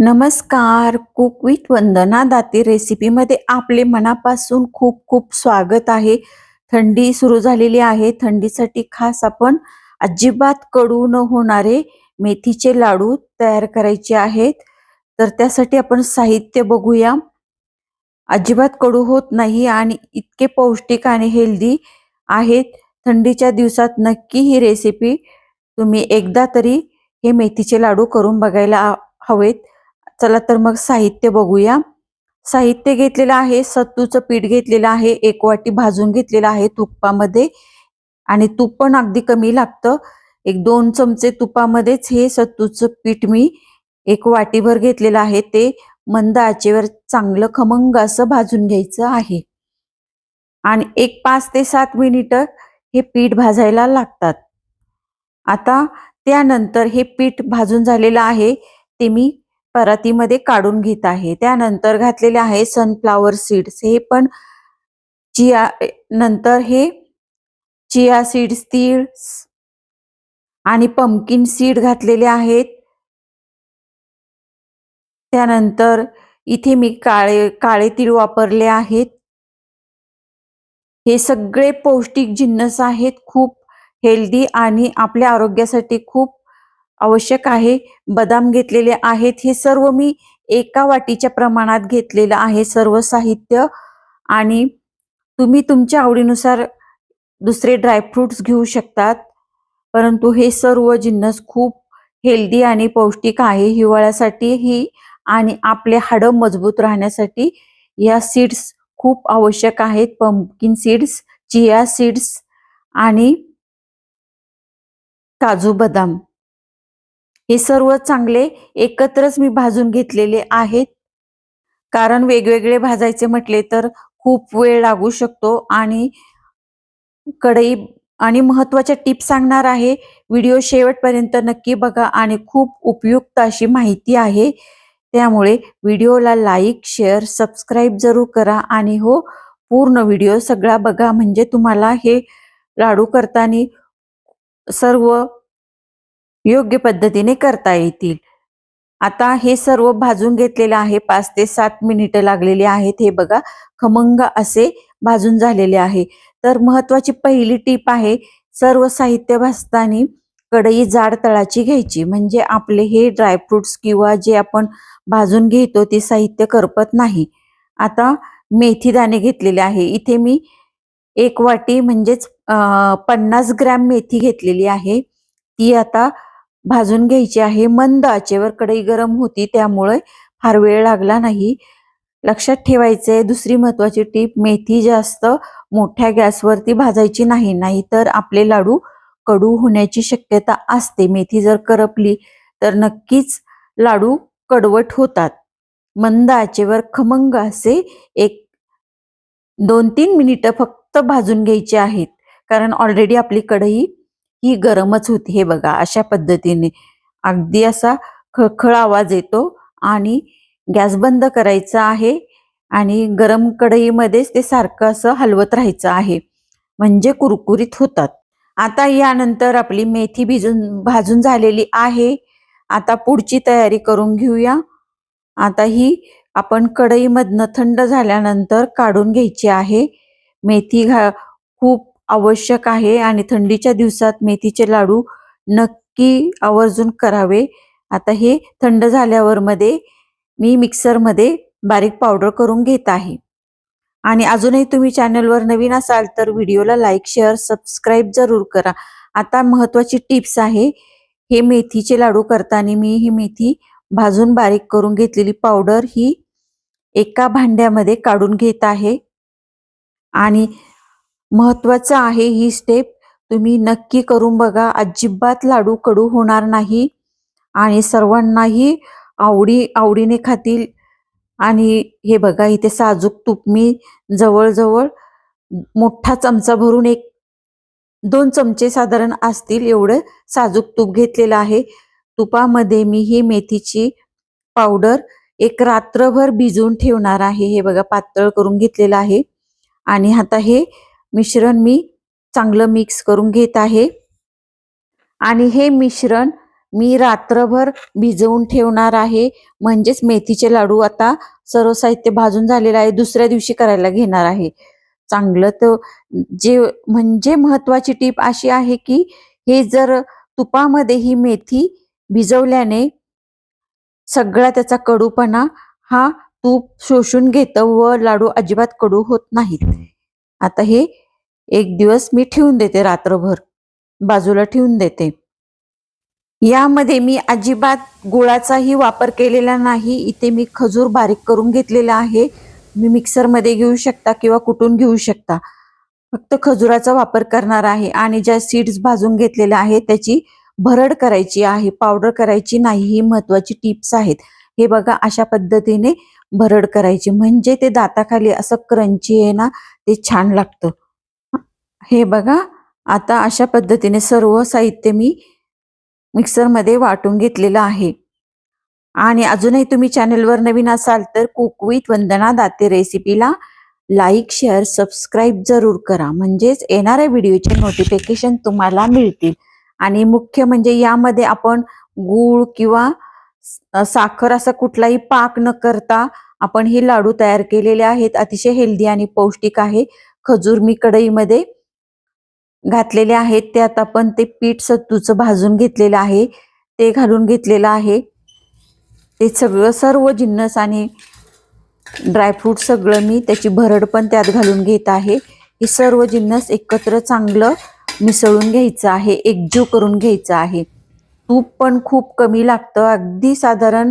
नमस्कार. Cook with Vandana Date रेसिपीमध्ये आपले मनापासून खूप खूप स्वागत आहे. थंडी सुरू झालेली आहे. थंडीसाठी खास आपण अजिबात कडू न होणारे मेथीचे लाडू तयार करायचे आहेत. तर त्यासाठी आपण साहित्य बघूया. अजिबात कडू होत नाही आणि इतके पौष्टिक आणि हेल्दी आहेत. थंडीच्या दिवसात नक्की ही रेसिपी तुम्ही एकदा तरी हे मेथीचे लाडू करून बघायला हवेत. चला तर मग साहित्य बघूया. साहित्य घेतलेलं आहे सत्तूचं पीठ घेतलेलं आहे एक वाटी भाजून घेतलेलं आहे तुपामध्ये. आणि तूप पण अगदी कमी लागतं. एक दोन चमचे तुपामध्येच हे सत्तूचं पीठ मी एक वाटीभर घेतलेलं आहे. ते मंद आचेवर चांगलं खमंग असं भाजून घ्यायचं आहे. आणि एक पाच ते सात मिनिटं हे पीठ भाजायला लागतात. आता त्यानंतर हे पीठ भाजून झालेलं आहे ते मी परातीमध्ये काढून घेत आहे. त्यानंतर घातलेले आहे सनफ्लावर सीड्स हे पण चिया नंतर हे चिया सीड्स तीळ आणि पंपकिन सीड घातलेले आहेत. त्यानंतर इथे मी काळे काळे तीळ वापरले आहेत. हे सगळे पौष्टिक जिन्नस आहेत. खूप हेल्दी आणि आपल्या आरोग्यासाठी खूप आवश्यक आहे. बदाम घेतलेले आहेत. हे सर्व मी एका वाटीच्या प्रमाणात घेतलेलं आहे. सर्व साहित्य आणि तुम्ही तुमच्या आवडीनुसार दुसरे ड्रायफ्रुट्स घेऊ शकतात. परंतु हे सर्व जिन्नस खूप हेल्दी आणि पौष्टिक आहे. हिवाळ्यासाठी ही आणि आपले हाडं मजबूत राहण्यासाठी या सीड्स खूप आवश्यक आहेत. पंपकिन सीड्स चिया सीड्स आणि काजू बदाम. हे सर्व चांगले एकत्रच मी भाजून घेतलेले आहेत. कारण वेगवेगळे भाजायचे म्हटले तर खूप वेळ लागू शकतो आणि कढई आणि महत्त्वाच्या टिप्स सांगणार आहे. व्हिडिओ शेवटपर्यंत नक्की बघा आणि खूप उपयुक्त अशी माहिती आहे. त्यामुळे व्हिडिओला लाईक शेअर सबस्क्राईब जरूर करा आणि हो पूर्ण व्हिडिओ सगळा बघा म्हणजे तुम्हाला हे लाडू करताना सर्व योग्य पद्धतीने करता येतील. आता हे सर्व भाजून घेतलेलं आहे पाच ते सात मिनिटं लागलेली आहेत. हे बघा खमंग असे भाजून झालेले आहे. तर महत्वाची पहिली टीप आहे सर्व साहित्य भाजताना कढई जाड तळाची घ्यायची. म्हणजे आपले हे ड्रायफ्रुट्स किंवा जे आपण भाजून घेतो ते साहित्य करपत नाही. आता मेथी दाणे घेतलेले आहे. इथे मी एक वाटी म्हणजेच पन्नास ग्रॅम मेथी घेतलेली आहे. ती आता भाजून घ्यायची आहे. मंद आचेवर कढई गरम होती त्यामुळे फार वेळ लागला नाही. लक्षात ठेवायचे दुसरी महत्वाची टीप मेथी जास्त मोठ्या गॅसवरती भाजायची नाही नाहीतर आपले लाडू कडू होण्याची शक्यता असते. मेथी जर करपली तर नक्कीच लाडू कडवट होतात. मंद आचेवर खमंग असे एक दोन तीन मिनिटं फक्त भाजून घ्यायचे आहेत. कारण ऑलरेडी आपली कढई ही गरमच होती. हे बघा अशा पद्धतीने. अगदी असा खळखळ आवाज येतो आणि गॅस बंद करायचा आहे आणि गरम कढईमध्येच ते सारखं असं हलवत राहायचं आहे. म्हणजे कुरकुरीत होतात. आता यानंतर आपली मेथी भिजून भाजून झालेली आहे. आता पुढची तयारी करून घेऊया. आता ही आपण कढईमधनं थंड झाल्यानंतर काढून घ्यायची आहे. मेथी घा खूप आवश्यक आहे आणि थंडीच्या दिवसात मेथीचे लाडू नक्की आवर्जून करावे. आता हे थंड झाल्यावर मध्ये मी मिक्सरमध्ये बारीक पावडर करून घेत आहे. आणि अजूनही तुम्ही चॅनलवर नवीन असाल तर व्हिडिओला लाईक शेअर सबस्क्राईब जरूर करा. आता महत्वाची टिप्स आहे हे मेथीचे लाडू करताना मी ही मेथी भाजून बारीक करून घेतलेली पावडर ही एका भांड्यामध्ये काढून घेत आहे. आणि महत्वाचं आहे ही स्टेप तुम्ही नक्की करून बघा. अजिबात लाडू कडू होणार नाही. आणि सर्वांनाही आवडी आवडीने खातील. आणि हे बघा इथे साजूक तूप मी जवळजवळ मोठा चमचा भरून एक दोन चमचे साधारण असतील एवढं साजूक तूप घेतलेलं आहे. तुपामध्ये मी ही मेथीची पावडर एक रात्रभर भिजवून ठेवणार आहे. हे बघा पातळ करून घेतलेलं आहे. आणि आता हे मिश्रण मी चांगलं मिक्स करून घेत आहे. आणि हे मिश्रण मी रात्रभर भिजवून ठेवणार आहे. म्हणजेच मेथीचे लाडू आता सर्व साहित्य भाजून झालेलं आहे. दुसऱ्या दिवशी करायला घेणार आहे. चांगलं तर जे म्हणजे महत्वाची टीप अशी आहे की हे जर तुपामध्ये ही मेथी भिजवल्याने सगळा त्याचा कडूपणा हा तूप शोषून घेतं व लाडू अजिबात कडू होत नाहीत. आता हे एक दिवस मी ठेवून देते रात्रभर बाजूला ठेवून देते. यामध्ये मी अजिबात गुळाचाही वापर केलेला नाही इथे मी खजूर बारीक करून घेतलेला आहे. मी मिक्सरमध्ये घेऊ शकता किंवा कुटून घेऊ शकता. फक्त खजुराचा वापर करणार आहे आणि ज्या सीड्स भाजून घेतलेल्या आहेत त्याची भरड करायची आहे पावडर करायची नाही ही महत्वाची टिप्स आहेत. हे बघा अशा पद्धतीने भरड करायची. म्हणजे ते दाताखाली असं क्रंची आहे ना ते छान लागतं. हे बघा आता अशा पद्धतीने सर्व साहित्य मी मिक्सरमध्ये वाटून घेतलेलं आहे. आणि अजूनही तुम्ही चॅनलवर नवीन असाल तर कुक विथ वंदना दाते रेसिपीला लाईक शेअर सबस्क्राईब जरूर करा. म्हणजेच येणाऱ्या व्हिडिओचे नोटिफिकेशन तुम्हाला मिळतील. आणि मुख्य म्हणजे यामध्ये आपण गूळ किंवा साखर असा कुठलाही पाक न करता आपण हे लाडू तयार केलेले आहेत. अतिशय हेल्दी आणि पौष्टिक आहे. खजूर मी कढईमध्ये घातलेले आहेत. त्यात आपण ते पीठ सत्तूचं भाजून घेतलेलं आहे. ते घालून घेतलेलं आहे. ते सगळं सर्व जिन्नस आणि ड्रायफ्रूट सगळं मी त्याची भरड पण त्यात घालून घेत आहे. हे सर्व जिन्नस एकत्र चांगलं मिसळून घ्यायचं आहे. एकजीव करून घ्यायचं आहे. तूप पण खूप कमी लागतं. अगदी साधारण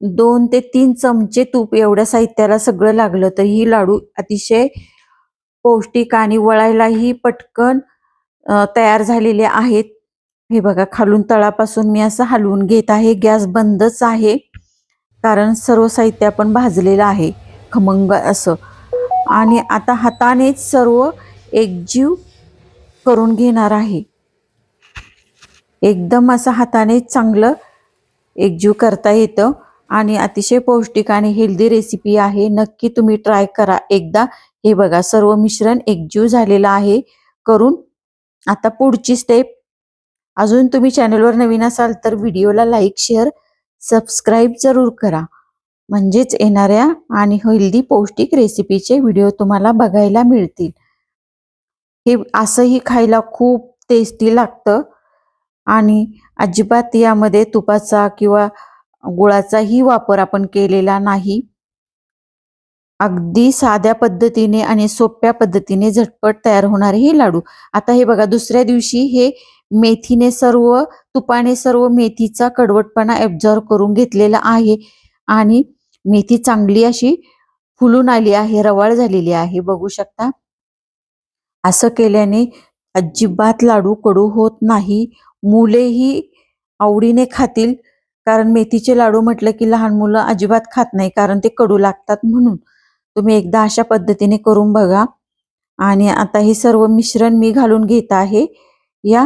दोन ते तीन चमचे तूप एवढ्या साहित्याला सगळं लागलं तर ही लाडू अतिशय पौष्टिक आणि वळायलाही पटकन तयार झालेले आहेत. हे बघा खालून तळापासून मी असं हलवून घेत आहे. गॅस बंदच आहे कारण सर्व साहित्य आपण भाजलेलं आहे. खमंग असं. आणि आता हातानेच सर्व एकजीव करून घेणार आहे. एकदम असं हाताने चांगलं एकजीव करता येतं. आणि अतिशय पौष्टिक आणि हेल्दी रेसिपी आहे. नक्की तुम्ही ट्राय करा. एकदा हे बघा सर्व मिश्रण एकजीव झालेलं आहे. करून आता पुढची स्टेप अजून तुम्ही चॅनलवर नवीन असाल तर व्हिडिओला लाईक शेअर सबस्क्राईब जरूर करा. म्हणजेच येणाऱ्या आणि हेल्दी पौष्टिक रेसिपीचे व्हिडिओ तुम्हाला बघायला मिळतील. हे असंही खायला खूप टेस्टी लागतं. आणि अजिबात यामध्ये तुपाचा किंवा गुळाचाही वापर आपण केलेला नाही. अगदी साध्या पद्धतीने आणि सोप्या पद्धतीने झटपट तयार होणारे हे लाडू. आता हे बघा दुसऱ्या दिवशी हे मेथीने सर्व तुपाने सर्व मेथीचा कडवटपणा ऍब्झॉर्व करून घेतलेला आहे आणि मेथी चांगली अशी फुलून आली आहे रवाळ झालेली आहे. बघू शकता. असं केल्याने अजिबात लाडू कडू होत नाही. मुलेही आवडीने खातील. कारण मेथीचे लाडू म्हटलं की लहान मुलं अजिबात खात नाही कारण ते कडू लागतात म्हणून. तुम्ही एकदा अशा पद्धतीने करून बघा. आणि आता हे सर्व मिश्रण मी घालून घेत आहे. या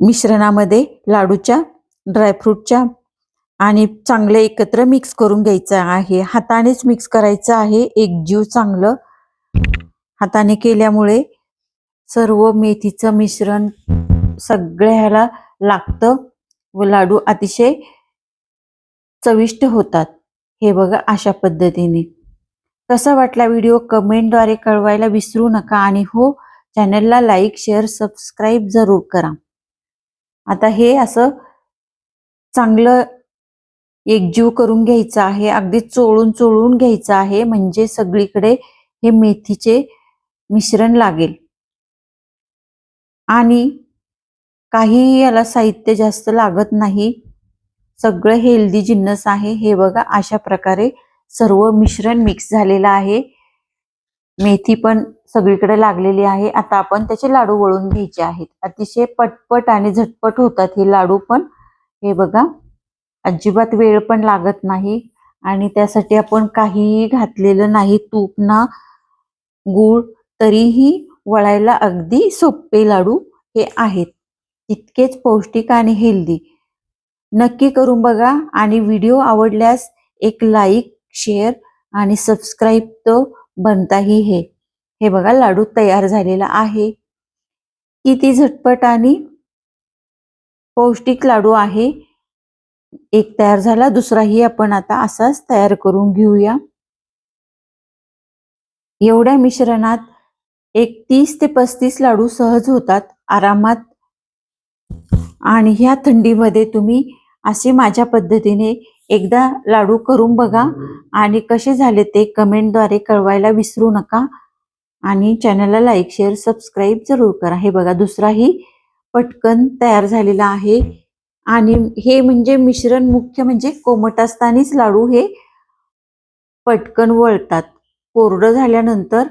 मिश्रणामध्ये लाडूच्या ड्रायफ्रूटच्या आणि चांगलं एकत्र मिक्स करून घ्यायचं आहे. हातानेच मिक्स करायचं आहे. एक जीव चांगलं हाताने केल्यामुळे सर्व मेथीचं मिश्रण सगळ्याला लागतं व लाडू अतिशय चविष्ट होतात. हे बघा अशा पद्धतीने. कसा वाटला व्हिडिओ कमेंटद्वारे कळवायला विसरू नका आणि हो चॅनलला लाईक शेअर सबस्क्राईब जरूर करा. आता हे असं चांगलं एकजीव करून घ्यायचं आहे अगदी चोळून चोळून घ्यायचं आहे म्हणजे सगळीकडे हे मेथीचे मिश्रण लागेल. आणि काहीही याला साहित्य जास्त लागत नाही. सगळं हेल्दी जिन्नस आहे. हे बघा अशा प्रकारे सर्व मिश्रण मिक्स झालेलं आहे. मेथी पण सगळीकडे लागलेली आहे. आता आपण त्याचे लाडू वळून घ्यायचे आहेत. अतिशय पटपट आणि झटपट होतात हे लाडू पण. हे बघा अजिबात वेळ पण लागत नाही. आणि त्यासाठी आपण काहीही घातलेलं नाही. तूप ना गूळ तरीही वळायला अगदी सोपे लाडू हे आहेत. तितकेच पौष्टिक आणि हेल्दी नक्की करून बघा आणि व्हिडिओ आवडल्यास एक लाईक शेअर आणि सबस्क्राईब तो बनताही हे. हे बघा लाडू तयार झालेला आहे. किती झटपट आणि पौष्टिक लाडू आहे. एक तयार झाला दुसराही आपण आता असाच तयार करून घेऊया. एवढ्या मिश्रणात एक तीस ते पस्तीस लाडू सहज होतात आरामात. आणि ह्या थंडीमध्ये तुम्ही असे माझ्या पद्धतीने एकदा लाडू करून बघा. आणि कसे झाले ते कमेंटद्वारे कळवायला विसरू नका. आणि चॅनलला लाईक शेअर सबस्क्राईब जरूर करा. हे बघा दुसराही पटकन तयार झालेला आहे. आणि हे म्हणजे मिश्रण मुख्य म्हणजे कोमट असतानाच लाडू हे पटकन वळतात. कोरडं झाल्यानंतर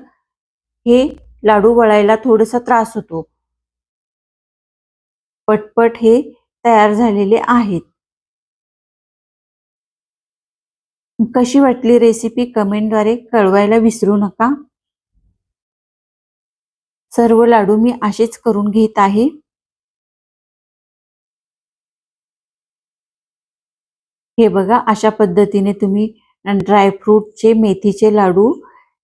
हे लाडू वळायला थोडासा त्रास होतो. पटपट हे तयार झालेले आहेत. कशी वाटली रेसिपी कमेंटद्वारे कळवायला विसरू नका. सर्व लाडू मी असेच करून घेत आहे. हे बघा अशा पद्धतीने तुम्ही ड्रायफ्रूटचे मेथीचे लाडू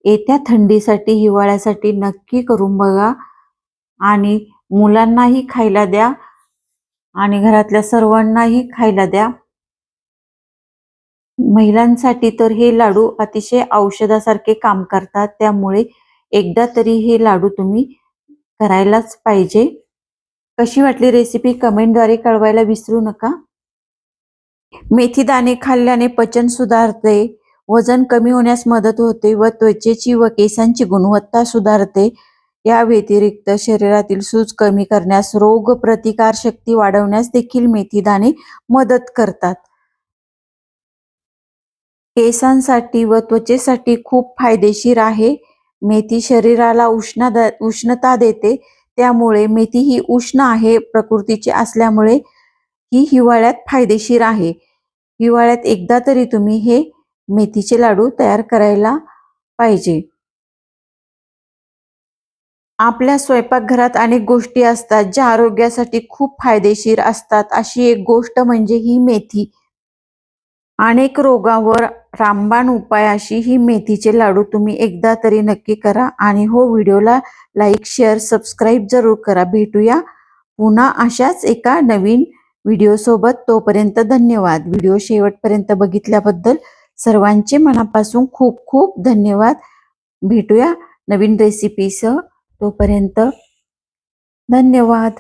येत्या थंडीसाठी हिवाळ्यासाठी नक्की करून बघा. आणि मुलांनाही खायला द्या. आणि घरातल्या सर्वांनाही खायला द्या. महिलांसाठी तर हे लाडू अतिशय औषधासारखे काम करतात. त्यामुळे एकदा तरी हे लाडू तुम्ही करायलाच पाहिजे. कशी वाटली रेसिपी कमेंटद्वारे कळवायला विसरू नका. मेथी दाणे खाल्ल्याने पचन सुधारते. वजन कमी होण्यास मदत होते व त्वचेची व केसांची गुणवत्ता सुधारते. या व्यतिरिक्त शरीरातील सूज कमी करण्यास रोग प्रतिकार शक्ती वाढवण्यास देखील मेथी दाणे मदत करतात. केसांसाठी व त्वचेसाठी खूप फायदेशीर आहे. मेथी शरीराला उष्ण उष्णता देते. त्यामुळे मेथी ही उष्ण आहे प्रकृतीची असल्यामुळे ही हिवाळ्यात फायदेशीर आहे. हिवाळ्यात एकदा तरी तुम्ही हे मेथीचे लाडू तयार करायला पाहिजे. आपल्या स्वयंपाकघरात अनेक गोष्टी असतात ज्या आरोग्यासाठी खूप फायदेशीर असतात. अशी एक गोष्ट म्हणजे ही मेथी. अनेक रोगावर रामबाण उपाय अशी ही मेथीचे लाडू तुम्ही एकदा तरी नक्की करा आणि हो व्हिडिओला लाईक शेअर सबस्क्राईब जरूर करा. भेटूया पुन्हा अशाच एका नवीन व्हिडिओ सोबत तोपर्यंत धन्यवाद. व्हिडिओ शेवटपर्यंत बघितल्याबद्दल सर्वांचे मनापासून खूप खूप धन्यवाद. भेटूया नवीन रेसिपीसह तोपर्यंत धन्यवाद.